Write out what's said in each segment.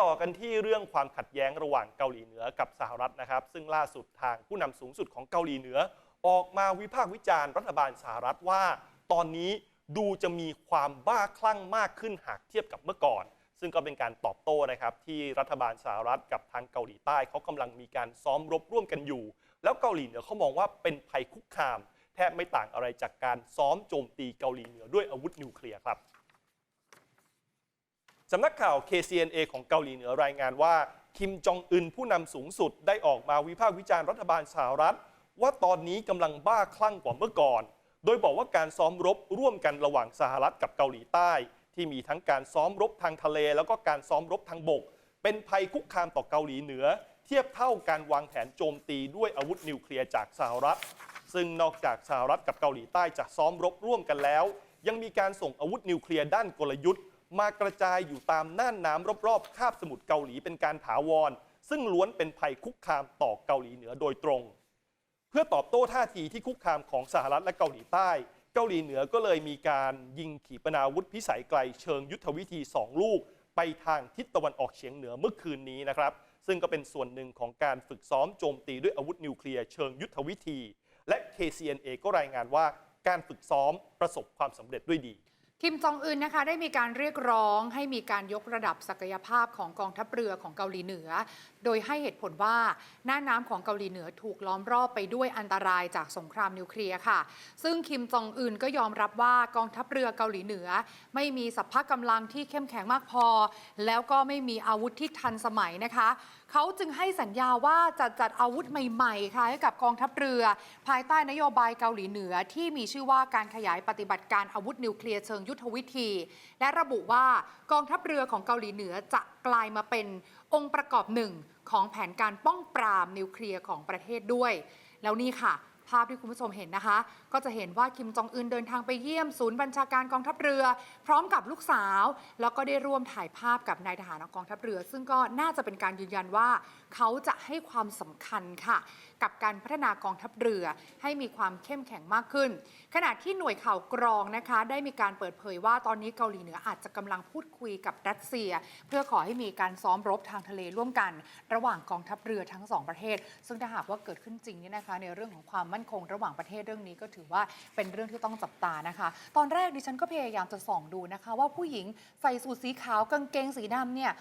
ต่อกันที่เรื่องความขัดแย้งระหว่างเกาหลีเหนือกับสหรัฐนะครับ ซึ่งล่าสุดทางผู้นำสูงสุดของเกาหลีเหนือ ออกมาวิพากษ์วิจารณ์รัฐบาลสหรัฐว่า ตอนนี้ดูจะมีความบ้าคลั่งมากขึ้นหากเทียบกับเมื่อก่อน ซึ่งก็เป็นการตอบโต้นะครับ ที่รัฐบาลสหรัฐกับทางเกาหลีใต้เขากำลังมีการซ้อมรบร่วมกันอยู่ แล้วเกาหลีเหนือเขามองว่าเป็นภัยคุกคาม แทบไม่ต่างอะไรจากการซ้อมโจมตีเกาหลีเหนือด้วยอาวุธนิวเคลียร์ครับ สำนักข่าว KCNA ของเกาหลีเหนือรายงานว่า คิมจองอึนผู้นำสูงสุดได้ออกมาวิพากษ์วิจารณ์รัฐบาลสหรัฐ ว่าตอนนี้กำลังบ้าคลั่งกว่าเมื่อก่อน โดยบอกว่าการซ้อมรบร่วมกันระหว่างสหรัฐกับเกาหลีใต้ ที่มีทั้งการซ้อมรบทางทะเล แล้วก็การซ้อมรบทางบก เป็นภัยคุกคามต่อเกาหลีเหนือ เทียบเท่าการวางแผนโจมตีด้วยอาวุธนิวเคลียร์จากสหรัฐ ซึ่งนอกจากสหรัฐกับเกาหลีใต้จะซ้อมรบร่วมกันแล้ว ยังมีการส่งอาวุธนิวเคลียร์ด้านกลยุทธ์ มากระจายอยู่ตามน่านน้ำรอบๆคาบสมุทรเกาหลีเป็นการถาวร ซึ่งล้วนเป็นภัยคุกคามต่อเกาหลีเหนือโดยตรง เพื่อตอบโต้ท่าทีที่คุกคามของสหรัฐและเกาหลีใต้ เกาหลีเหนือก็เลยมีการยิงขีปนาวุธพิสัยไกลเชิงยุทธวิธี 2 ลูก ไปทางทิศตะวันออกเฉียงเหนือเมื่อคืนนี้นะครับ ซึ่งก็เป็นส่วนหนึ่งของการฝึกซ้อมโจมตีด้วยอาวุธนิวเคลียร์เชิงยุทธวิธี และ KCNA ก็รายงานว่าการฝึกซ้อมประสบความสำเร็จด้วยดี คิมจองอึนนะคะได้มีการเรียกร้องให้มีการยกระดับศักยภาพของกองทัพเรือของเกาหลีเหนือ โดยให้เหตุผลว่าหน้าน้ำของเกาหลีเหนือถูกล้อมรอบไปด้วยอันตรายจากสงครามนิวเคลียร์ค่ะ ซึ่งคิมจองอึนก็ยอมรับว่ากองทัพเรือเกาหลีเหนือ ไม่มีสัพพะกำลังที่เข้มแข็งมากพอ แล้วก็ไม่มีอาวุธที่ทันสมัยนะคะ เขาจึงให้สัญญาว่าจะจัดอาวุธใหม่ๆค่ะให้กับกองทัพเรือ ภายใต้นโยบายเกาหลีเหนือที่มีชื่อว่าการขยายปฏิบัติการอาวุธนิวเคลียร์เชิงยุทธวิธี และระบุว่ากองทัพเรือของเกาหลีเหนือจะ กลายมาเป็นองค์ประกอบหนึ่งของแผนการป้องปรามนิวเคลียร์ของประเทศด้วย แล้วนี่ค่ะ ภาพที่คุณผู้ชมเห็นนะคะ ก็จะเห็นว่าคิมจองอึนเดินทางไปเยี่ยมศูนย์บัญชาการกองทัพเรือ พร้อมกับลูกสาว แล้วก็ได้ร่วมถ่ายภาพกับนายทหารกองทัพเรือ ซึ่งก็น่าจะเป็นการยืนยันว่า เขาจะให้ความสำคัญค่ะ กับการพัฒนากองทัพเรือให้มีความเข้มแข็งมากขึ้น ขณะที่หน่วยข่าวกรองนะคะ ได้มีการเปิดเผยว่าตอนนี้เกาหลีเหนืออาจจะกำลังพูดคุยกับรัสเซีย เพื่อขอให้มีการซ้อมรบทางทะเลร่วมกัน ระหว่างกองทัพเรือทั้งสองประเทศ ซึ่งถ้าหากว่าเกิดขึ้นจริงนี่นะคะในเรื่องของความมั่นคงระหว่างประเทศเรื่องนี้ก็ถือว่าเป็นเรื่องที่ต้องจับตานะคะ ตอนแรกดิฉันก็พยายามจะส่องดูนะคะ ว่าผู้หญิงใส่สูทสีขาวกางเกงสีดำเนี่ย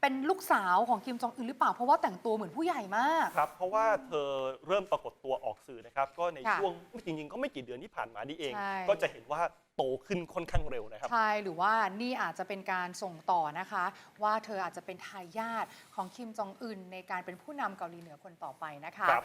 เป็นลูกสาวของคิมจองอึนหรือเปล่าเพราะว่าแต่งตัวเหมือนผู้ใหญ่มาก ครับเพราะว่าเธอเริ่มปรากฏตัวออกสื่อนะครับ ก็ในค่ะช่วงจริงๆ ก็ไม่กี่เดือนที่ผ่านมานี่เอง ใช่ ก็จะเห็นว่าโตขึ้นค่อนข้างเร็วนะครับ ใช่หรือว่านี่อาจจะเป็นการส่งต่อนะคะ ว่าเธออาจจะเป็นทายาทของคิมจองอึนในการเป็นผู้นำเกาหลีเหนือคนต่อไปนะคะ ครับ